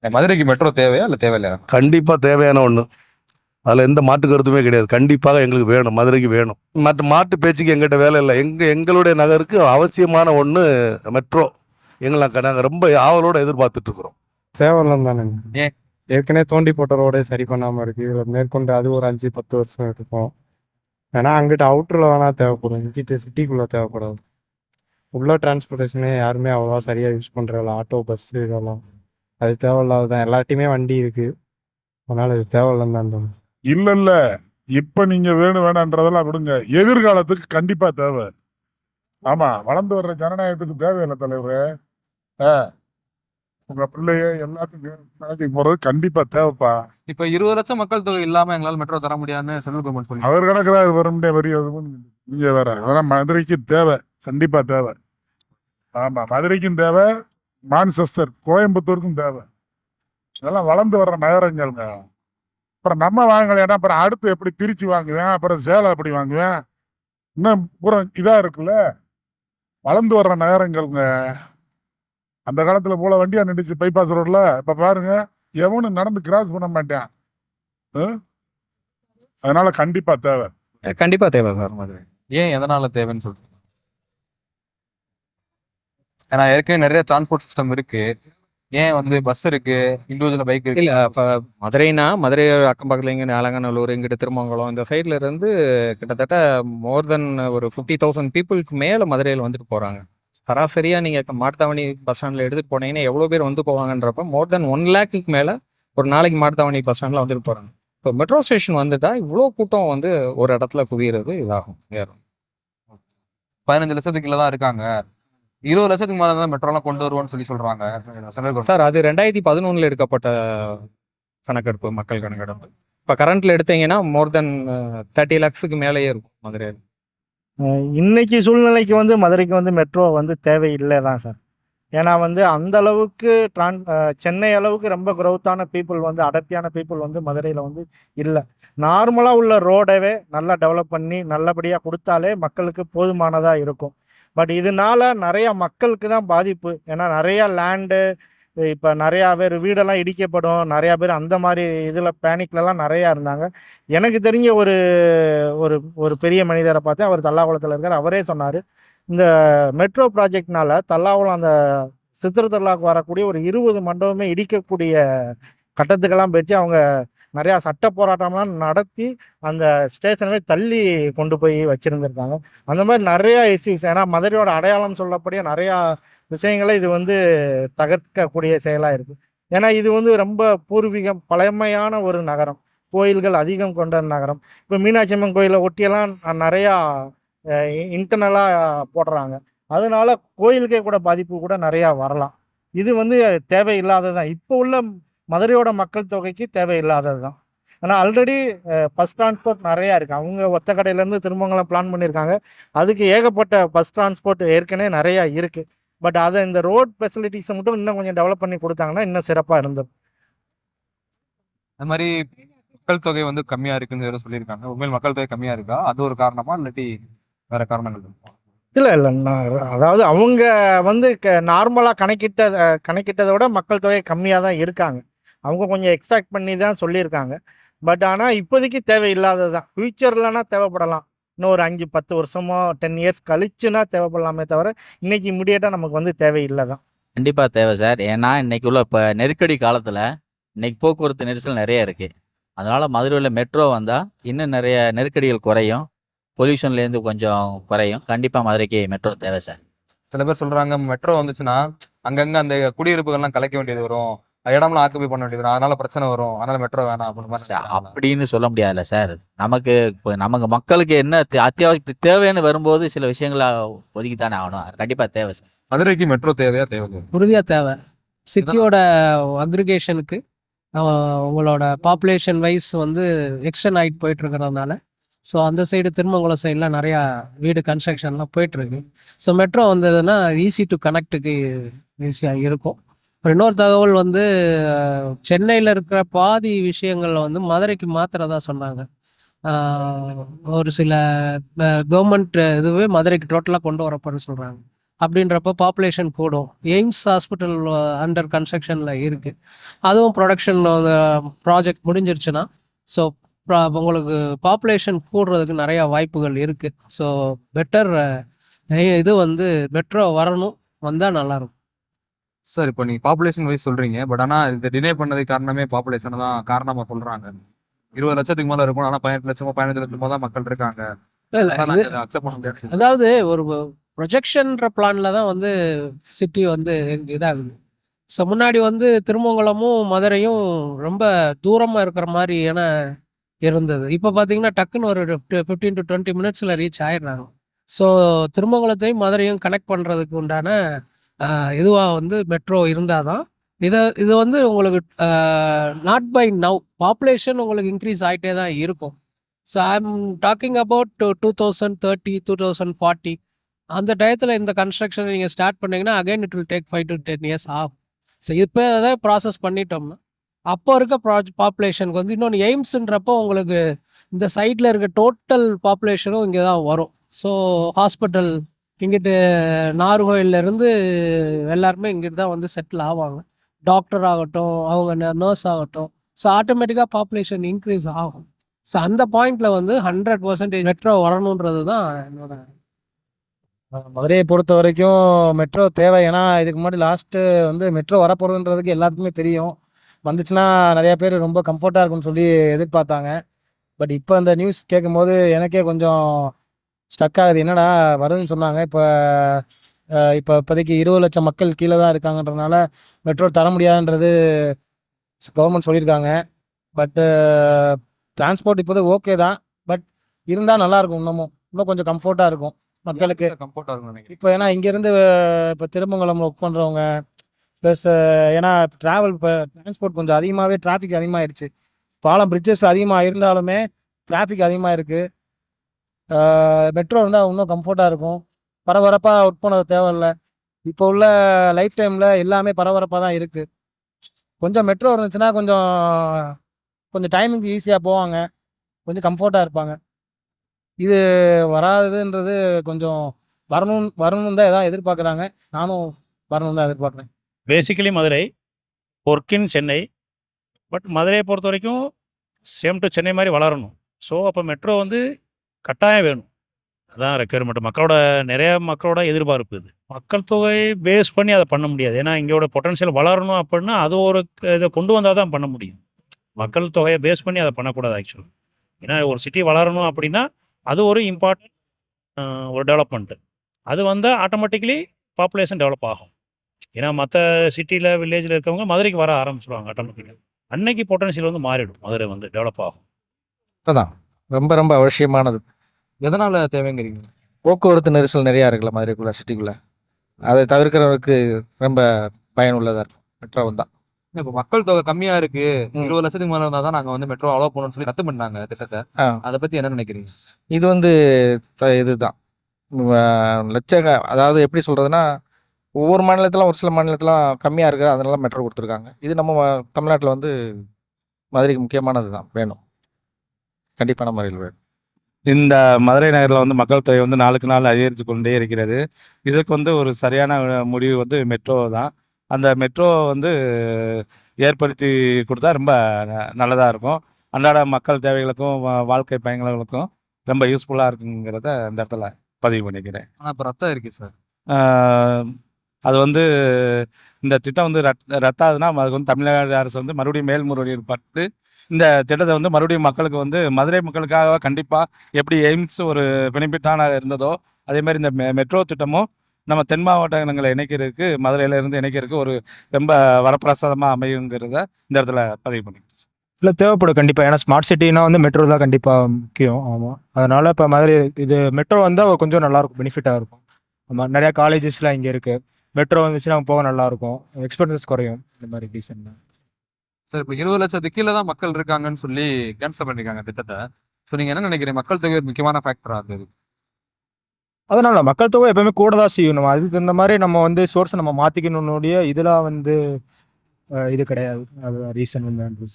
மதுரைக்கு மெட்ரோ தேவையா இல்ல தேவையில்லையா? கண்டிப்பா தேவையான ஒண்ணு. அதுல எந்த மாட்டு கருத்துமே கிடையாது. கண்டிப்பாக எங்களுக்கு வேணும். மதுரைக்கு வேணும். மற்ற மாட்டு பேச்சுக்கு எங்கிட்ட வேலை இல்லை. எங்க எங்களுடைய நகருக்கு அவசியமான ஒண்ணு மெட்ரோ எங்களை நாங்கள் ரொம்ப ஆவலோட எதிர்பார்த்துட்டு இருக்கிறோம். தேவையில்லம் தானேங்க? ஏற்கனவே தோண்டி போட்ட ரோடே சரி பண்ணாம இருக்கு. இதுல மேற்கொண்டு அது ஒரு அஞ்சு பத்து வருஷம் இருக்கும். ஏன்னா அங்கிட்டு அவுட்டர்ல வேணா தேவைப்படும். இங்கிட்டு சிட்டிக்குள்ள தேவைப்படாது. உள்ள டிரான்ஸ்போர்ட்டேஷனே யாருமே அவ்வளோவா சரியா யூஸ் பண்றதில்ல. ஆட்டோ பஸ் இதெல்லாம். அது தேவையில்லாததான் எல்லார்ட்டையுமே வண்டி இருக்கு. அதனால இது தேவையில்லம் தான் இல்ல இல்ல இப்ப நீங்க வேணும் வேணான்றதெல்லாம் விடுங்க. எதிர்காலத்துக்கு கண்டிப்பா தேவை. ஆமா வளர்ந்து வர்ற ஜனநாயகத்துக்கு தேவையில்லை தலைவரே. ஆ. உங்க பிள்ளைய எல்லாத்துக்கும் வேலைக்கு போறது கண்டிப்பா தேவைப்பா. இப்ப இருபது லட்சம் மக்கள் தொகை இல்லாம எங்களால மெட்ரோ தர முடியாதுன்னு சென்ட்ரல் கவர்மெண்ட் சொல்லி அவர் கணக்குல அது வர முடியாது வரி அதுவும் நீங்க வேற அதெல்லாம் மதுரைக்கு தேவை. கண்டிப்பா தேவை. ஆமா மதுரைக்கும் தேவை. மான்செஸ்டர் கோயம்புத்தூருக்கும் தேவை. இதெல்லாம் வளர்ந்து வர்ற நகரங்கள்ங்க. அப்புறம் நம்ம வாங்கலைன்னா அப்புறம் அடுத்து எப்படி திருச்சி வாங்குவேன் அப்புறம் சேலம் எப்படி வாங்குவேன்? இன்னும் பூரா இதா இருக்குல்ல? வளர்ந்து வர்ற நகரங்கள்ங்க. அந்த காலத்துல போல வண்டியா நின்றுச்சு பைபாஸ் ரோட்ல இப்ப பாருங்க எவனும் நடந்து கிராஸ் பண்ண மாட்டான். ஆ? அதனால கண்டிப்பா தேவை. கண்டிப்பா தேவை சார். மதுரை ஏன் எதனால தேவைன்னு சொல்றீங்க? ஏன்னா ஏற்கனவே நிறைய டிரான்ஸ்போர்ட் சிஸ்டம் இருக்கு. ஏன் வந்து பஸ் இருக்கு? இண்டிவிஜுவல் பைக் இருக்கு. இல்ல இப்ப மதுரைனா மதுரை அக்கம் பக்கத்துல இங்க அலங்காநல்லூர் இங்கிட்டு திருமங்கலம் இந்த சைட்ல இருந்து கிட்டத்தட்ட மோர் தென் ஒரு ஃபிஃப்டி தௌசண்ட் பீப்புளுக்கு மேல மதுரையில் வந்துட்டு போறாங்க. சராசரியா நீங்க மாட்டுத்தாவணி பஸ் ஸ்டாண்ட்ல எடுத்துட்டு போனீங்கன்னா எவ்வளவு பேர் வந்து போவாங்கன்றப்ப மோர் தென் ஒன் லேக்குக்கு மேல ஒரு நாளைக்கு மாட்டுத்தாவணி பஸ் ஸ்டாண்ட்ல வந்துட்டு போறாங்க. இப்போ மெட்ரோ ஸ்டேஷன் வந்துட்டா இவ்வளோ கூட்டம் வந்து ஒரு இடத்துல குவியறது இதாகும். ஏறும் பதினஞ்சு லட்சத்துக்கு கீழே தான் இருக்காங்க. இருபது லட்சத்துக்கு மேல தான் மெட்ரோலாம் கொண்டு வருவோம்னு சொல்லி சொல்றாங்க. சார் அது ரெண்டாயிரத்தி பதினொன்றில் எடுக்கப்பட்ட கணக்கெடுப்பு மக்கள் கணக்கெடுப்பு. இப்போ கரண்ட்ல எடுத்தீங்கன்னா மோர் தென் தேர்ட்டி லேக்ஸுக்கு மேலேயே இருக்கும் மதுரையில் இன்னைக்கு சூழ்நிலைக்கு வந்து மதுரைக்கு வந்து மெட்ரோ வந்து தேவையில்லை தான் சார். ஏன்னா வந்து அந்த அளவுக்கு ட்ரான் சென்னை அளவுக்கு ரொம்ப growth-ஆன பீப்புள் வந்து அடர்த்தியான பீப்புள் வந்து மதுரையில் வந்து இல்லை. நார்மலாக உள்ள ரோடவே நல்லா டெவலப் பண்ணி நல்லபடியாக கொடுத்தாலே மக்களுக்கு போதுமானதாக இருக்கும். பட் இதனால நிறைய மக்களுக்கு தான் பாதிப்பு. ஏன்னா நிறைய லேண்டு இப்போ நிறையா பேர் வீடெல்லாம் இடிக்கப்படும். நிறையா பேர் அந்த மாதிரி இதில் பேனிக்லலாம் நிறையா இருந்தாங்க. எனக்கு தெரிஞ்ச ஒரு ஒரு ஒரு பெரிய மனிதரை பார்த்தேன். அவர் தல்லாகுளத்தில் இருக்கார். அவரே சொன்னார் இந்த மெட்ரோ ப்ராஜெக்ட்னால தல்லாகுளம் அந்த சித்திரத்தல்லாக்கு வரக்கூடிய ஒரு இருபது மண்டபமே இடிக்கக்கூடிய கட்டத்துக்கெல்லாம் போயிட்டு அவங்க நிறையா சட்ட போராட்டம்லாம் நடத்தி அந்த ஸ்டேஷனவே தள்ளி கொண்டு போய் வச்சுருந்துருக்காங்க. அந்த மாதிரி நிறையா இஷ்யூஸ் ஏன்னா மதுரையோட அடையாளம் சொல்லக்கூடிய நிறையா விஷயங்களை இது வந்து தகர்க்கக்கூடிய செயலாக இருக்குது ஏன்னா இது வந்து ரொம்ப பூர்வீகம் பழமையான ஒரு நகரம். கோயில்கள் அதிகம் கொண்ட நகரம். இப்போ மீனாட்சி அம்மன் கோயிலை ஒட்டியெல்லாம் நிறையா இன்டர்னலாக போடுறாங்க. அதனால கோயிலுக்கே கூட பாதிப்பு கூட நிறையா வரலாம். இது வந்து தேவையில்லாதது தான் இப்போ உள்ள மதுரையோட மக்கள் தொகைக்கு தேவையில்லாதது தான். ஆனால் ஆல்ரெடி பஸ் டிரான்ஸ்போர்ட் நிறையா இருக்குது அவங்க ஒத்த கடையிலேருந்து திருமங்கலம் பிளான் பண்ணியிருக்காங்க. அதுக்கு ஏகப்பட்ட பஸ் டிரான்ஸ்போர்ட் ஏற்கனவே நிறையா இருக்குது பட் அதை இந்த ரோட் ஃபெசிலிட்டிஸை மட்டும் இன்னும் கொஞ்சம் டெவலப் பண்ணி கொடுத்தாங்கன்னா இன்னும் சிறப்பாக இருந்தது அந்த மாதிரி மக்கள் தொகை வந்து கம்மியா இருக்குன்னு வேற சொல்லியிருக்காங்க. உண்மையில் மக்கள் தொகை கம்மியா இருக்கா? அது ஒரு காரணமா? இல்லாட்டி வேற காரணங்கள் இருக்கா? இல்லை இல்லை. நான் அதாவது அவங்க வந்து க நார்மலாக கணக்கிட்ட கணக்கிட்டதை விட மக்கள் தொகை கம்மியாக தான் இருக்காங்க. அவங்க கொஞ்சம் எக்ஸ்ட்ராக்ட் பண்ணி தான் சொல்லியிருக்காங்க. பட் ஆனால் இப்போதைக்கு தேவையில்லாதது தான் ஃப்யூச்சர்லனா தேவைப்படலாம். இன்னும் ஒரு அஞ்சு பத்து வருஷமோ டென் இயர்ஸ் கழிச்சுனா தேவைப்படலாமே தவிர இன்னைக்கு இமிடியேட்டாக நமக்கு வந்து தேவையில்லை தான் கண்டிப்பா தேவை சார் ஏன்னா இன்னைக்கு உள்ள இப்போ நெருக்கடி காலத்துல இன்னைக்கு போக்குவரத்து நெரிசல் நிறைய இருக்கு. அதனால மதுரையில் மெட்ரோ வந்தா இன்னும் நிறைய நெருக்கடிகள் குறையும். பொல்யூஷன்ல இருந்து கொஞ்சம் குறையும். கண்டிப்பா மதுரைக்கு மெட்ரோ தேவை சார் சில பேர் சொல்றாங்க மெட்ரோ வந்துச்சுன்னா அங்கங்க அந்த குடியிருப்புகள்லாம் கலைக்க வேண்டியது வரும். இடம்லாம் ஆக்குபை பண்ண வேண்டியது அதனால பிரச்சனை வரும். அதனால மெட்ரோ வேணாம் அப்படின்னு. அப்படின்னு சொல்ல முடியாதுல்ல சார் நமக்கு இப்போ நமக்கு மக்களுக்கு என்ன அத்தியாவசிய தேவைன்னு வரும்போது சில விஷயங்களை ஒதுக்கித்தானே ஆகணும். கண்டிப்பா தேவை சார் மதுரைக்கு மெட்ரோ தேவையா தேவை. உறுதியாக தேவை சிட்டியோட அக்ரிகேஷனுக்கு உங்களோட பாப்புலேஷன் வைஸ் வந்து எக்ஸ்டன் ஆகிட்டு போயிட்டு இருக்கிறதுனால ஸோ அந்த சைடு திருமங்கலம் சைடில் நிறையா வீடு கன்ஸ்ட்ரக்ஷன்லாம் போயிட்டுருக்கு. ஸோ மெட்ரோ வந்ததுன்னா ஈஸி டு கனெக்டுக்கு ஈஸியாக இருக்கும். இன்னொரு தகவல் வந்து சென்னையில் இருக்கிற பாதி விஷயங்களில் வந்து மதுரைக்கு மாத்திரதா சொன்னாங்க. ஒரு சில கவர்மெண்ட் இதுவே மதுரைக்கு டோட்டலாக கொண்டு வரப்போன்னு சொல்கிறாங்க அப்படின்றப்ப பாப்புலேஷன் கூடும். எய்ம்ஸ் ஹாஸ்பிட்டல் அண்டர் கன்ஸ்ட்ரக்ஷனில் இருக்குது அதுவும் ப்ரொடக்ஷன் ப்ராஜெக்ட் முடிஞ்சிருச்சுன்னா ஸோ உங்களுக்கு பாப்புலேஷன் கூடுறதுக்கு நிறையா வாய்ப்புகள் இருக்குது ஸோ பெட்டர் இது வந்து மெட்ரோ வரணும். வந்தால் நல்லாயிருக்கும் சார் இப்போ நீங்க பாப்புலேஷன் வைஸ் சொல்றீங்க பட் ஆனா இதை டிலே பண்ணதுக்கு காரணமே பாப்புலேஷன் தான் காரணமா சொல்றாங்க. இருபது லட்சத்துக்கு மேல இருக்கும் ஆனா பதினெட்டு லட்சமோ பதினஞ்சு லட்சமோ தான் மக்கள் இருக்காங்க. அக்செப்ட் பண்ண முடியாது. அதாவது ஒரு ப்ரொஜெக்ஷன்ற பிளான்ல தான் வந்து சிட்டி வந்து இதாகுது. ஸோ முன்னாடி வந்து திருமங்கலமும் மதுரையும் ரொம்ப தூரமாக இருக்கிற மாதிரியான இருந்தது. இப்போ பார்த்தீங்கன்னா டக்குன்னு ஒரு ஃபிஃப்டீன் டு டுவெண்ட்டி மினிட்ஸில் ரீச் ஆயிடுறாங்க. ஸோ திருமங்கலத்தையும் மதுரையும் கனெக்ட் பண்ணுறதுக்கு உண்டான இதுவாக வந்து மெட்ரோ இருந்தால் தான் இதை இது வந்து உங்களுக்கு நாட் பை நவ் பாப்புலேஷன் உங்களுக்கு இன்க்ரீஸ் ஆகிட்டே தான் இருக்கும். So I am talking about two thousand thirty two thousand forty அந்த டயத்தில் இந்த கன்ஸ்ட்ரக்ஷன் நீங்கள் ஸ்டார்ட் பண்ணிங்கன்னா again it will take five to ten years ஆகும். ஸோ இப்போ அதை ப்ராசஸ் பண்ணிட்டோம்னா அப்போ இருக்க ப்ராஜ் பாப்புலேஷனுக்கு வந்து இன்னொன்று எய்ம்ஸுன்றப்போ உங்களுக்கு இந்த சைட்டில் இருக்க டோட்டல் பாப்புலேஷனும் இங்கே தான் வரும். ஸோ ஹாஸ்பிட்டல் இங்கிட்டு நார்கோயிலிருந்து எல்லாருமே இங்கிட்டு தான் வந்து செட்டில் ஆவாங்க. டாக்டர் ஆகட்டும் அவங்க நர்ஸ் ஆகட்டும். ஸோ ஆட்டோமேட்டிக்காக பாப்புலேஷன் இன்க்ரீஸ் ஆகும். ஸோ அந்த பாயிண்ட்ல வந்து ஹண்ட்ரட் பர்சன்டேஜ் மெட்ரோ வரணுன்றது தான் என்னோட மதுரையை பொறுத்த வரைக்கும் மெட்ரோ தேவை. ஏன்னா இதுக்கு முன்னாடி லாஸ்ட்டு வந்து மெட்ரோ வரப்போகிறதுன்றதுக்கு எல்லாத்துக்குமே தெரியும். வந்துச்சுன்னா நிறைய பேர் ரொம்ப கம்ஃபர்ட்டாக இருக்கும்னு சொல்லி எதிர்பார்த்தாங்க. பட் இப்போ அந்த நியூஸ் கேட்கும்போது எனக்கே கொஞ்சம் ஸ்டக் ஆகுது. என்னடா வருதுன்னு சொன்னாங்க. இப்போ இப்போ இப்போதைக்கு இருபது லட்சம் மக்கள் கீழே தான் இருக்காங்கன்றனால மெட்ரோ தர முடியாதுன்றது கவர்மெண்ட் சொல்லியிருக்காங்க. பட்டு டிரான்ஸ்போர்ட் இப்போதைக்கு ஓகே தான். பட் இருந்தால் நல்லாயிருக்கும் இன்னமும். இன்னும் கொஞ்சம் கம்ஃபர்ட்டாக இருக்கும் மக்களுக்கு. கம்ஃபர்டா இருக்கும் இப்போ ஏன்னா இங்கேருந்து இப்போ திருமங்கலம் ஒர்க் பண்ணுறவங்க ப்ளஸ் ஏன்னா ட்ராவல் இப்போ டிரான்ஸ்போர்ட் கொஞ்சம் அதிகமாகவே டிராஃபிக் அதிகமாகிடுச்சு பாலம் பிரிட்ஜஸ் அதிகமாக இருந்தாலுமே டிராஃபிக் அதிகமாக இருக்குது மெட்ரோ இருந்தால் இன்னும் கம்ஃபர்ட்டாக இருக்கும். பரபரப்பாக ஒர்க் பண்ண தேவையில்லை. இப்போ உள்ள லைஃப் டைமில் எல்லாமே பரபரப்பாக தான் இருக்குது கொஞ்சம் மெட்ரோ இருந்துச்சுன்னா கொஞ்சம் கொஞ்சம் டைமிங்க்கு ஈஸியாக போவாங்க. கொஞ்சம் கம்ஃபர்ட்டாக இருப்பாங்க. இது வராததுன்றது கொஞ்சம் வரணும் வரணும் தான் எதாவது எதிர்பார்க்குறாங்க. நானும் வரணும் தான் எதிர்பார்க்குறேன். Basically Madurai working Chennai but மதுரையை பொறுத்த வரைக்கும் சேம் டு சென்னை மாதிரி வளரணும். ஸோ அப்போ மெட்ரோ வந்து கட்டாயம் வேணும். அதான் ரெக்யர்மெண்ட் மக்களோட நிறைய மக்களோட எதிர்பார்ப்பு இது. மக்கள் தொகை பேஸ் பண்ணி அதை பண்ண முடியாது. ஏன்னா இங்கோட பொட்டன்ஷியல் வளரணும் அப்படின்னா அது ஒரு இதை கொண்டு வந்தால் தான் பண்ண முடியும். மக்கள் தொகையை பேஸ் பண்ணி அதை பண்ணக்கூடாது ஆக்சுவலி ஏன்னா ஒரு சிட்டி வளரணும் அப்படின்னா அது ஒரு இம்பார்ட்டன்ட் ஒரு டெவலப்மெண்ட்டு அது வந்தால் ஆட்டோமேட்டிக்கலி பாப்புலேஷன் டெவலப் ஆகும். ஏன்னா மற்ற சிட்டியில் வில்லேஜில் இருக்கவங்க மதுரைக்கு வர ஆரம்பிச்சிருவாங்க ஆட்டோமேட்டிக்காக அன்னைக்கு பொட்டன்ஷியல் வந்து மாறிடும். மதுரை வந்து டெவலப் ஆகும். அதான். ரொம்ப ரொம்ப அவசியமானது. எதனால தேவைங்கிறீங்க? போக்குவரத்து நெரிசல் நிறையா இருக்குல்ல மதுரைக்குள்ள சிட்டிக்குள்ள. அதை தவிர்க்கிறவருக்கு ரொம்ப பயனுள்ளதாக இருக்கும். மெட்ரோ வந்தால் இப்போ மக்கள் தொகை கம்மியா இருக்கு. இருபது லட்சத்துக்கு மேல இருந்தா தான் நாங்க வந்து மெட்ரோ அலோவ் பண்ணணும்னு சொல்லி ரத்து பண்ணாங்க திட்டத்தை. அதை பத்தி என்ன நினைக்கிறீங்க? இது வந்து இதுதான். லட்ச அதாவது எப்படி சொல்கிறதுனா ஒவ்வொரு மாநிலத்திலும் ஒரு சில மாநிலத்திலாம் கம்மியாக இருக்குது அதனால மெட்ரோ கொடுத்துருக்காங்க. இது நம்ம தமிழ்நாட்டில் வந்து மதுரைக்கு முக்கியமானது தான் வேணும். கண்டிப்பான முறையில் வேணும் இந்த மதுரை நகரில் வந்து மக்கள் தொகை வந்து நாளுக்கு நாள் அதிகரித்து கொண்டே இருக்கிறது. இதுக்கு வந்து ஒரு சரியான முடிவு வந்து மெட்ரோ தான். அந்த மெட்ரோ வந்து ஏற்படுத்தி கொடுத்தா ரொம்ப நல்லதாக இருக்கும். அன்றாட மக்கள் தேவைகளுக்கும் வா- வாழ்க்கை பயன்களுக்கும் ரொம்ப யூஸ்ஃபுல்லாக இருக்குங்கிறத இந்த இடத்துல பதிவு பண்ணிக்கிறேன். ஆனா இப்ப ரத்தம் இருக்கு சார். அது வந்து இந்த திட்டம் வந்து ரத் ரத்தாதுன்னா அதுக்கு வந்து தமிழ்நாடு அரசு வந்து மறுபடியும் மேல்முறையீடு இந்த திட்டத்தை வந்து மறுபடியும் மக்களுக்கு வந்து மதுரை மக்களுக்காக கண்டிப்பாக எப்படி எய்ம்ஸ் ஒரு பெனிஃபிட்டான இருந்ததோ அதே மாதிரி இந்த மெ- மெட்ரோ திட்டமும் நம்ம தென் மாவட்டங்களை இணைக்கிறதுக்கு மதுரையில இருந்து இணைக்கிறதுக்கு ஒரு ரொம்ப வரப்பிரசாதமாக அமையுங்கிறத இந்த இடத்துல பதிவு பண்ணிக்கிறேன் இல்லை தேவைப்படும் கண்டிப்பாக ஏன்னா ஸ்மார்ட் சிட்டினா வந்து மெட்ரோ தான் கண்டிப்பாக முக்கியம். ஆமாம் அதனால் இப்போ மதுரை இது மெட்ரோ வந்தால் கொஞ்சம் நல்லாயிருக்கும் பெனிஃபிட்டாக இருக்கும். ஆமாம் நிறையா காலேஜஸ்லாம் இங்கே இருக்குது மெட்ரோ வந்துச்சுன்னா போக நல்லாயிருக்கும். எக்ஸ்பென்சஸ் குறையும். இந்த மாதிரி டீசெண்டாக சார் இப்போ இருபது லட்சத்துக்கு கீழே தான் மக்கள் இருக்காங்கன்னு சொல்லி கேன்சல் பண்ணிருக்காங்க திட்டத்தை. ஸோ நீங்க என்ன நினைக்கிறீங்க? மக்கள் தொகை ஒரு முக்கியமான ஃபேக்டரா இருந்தது அதனால மக்கள் தொகை எப்பவுமே கூட தான் செய்யணும் அதுக்கு இந்த மாதிரி நம்ம வந்து சோர்ஸை நம்ம மாற்றிக்கணுன்னுடைய இதெல்லாம் வந்து இது கிடையாது. அது ரீசன் வந்து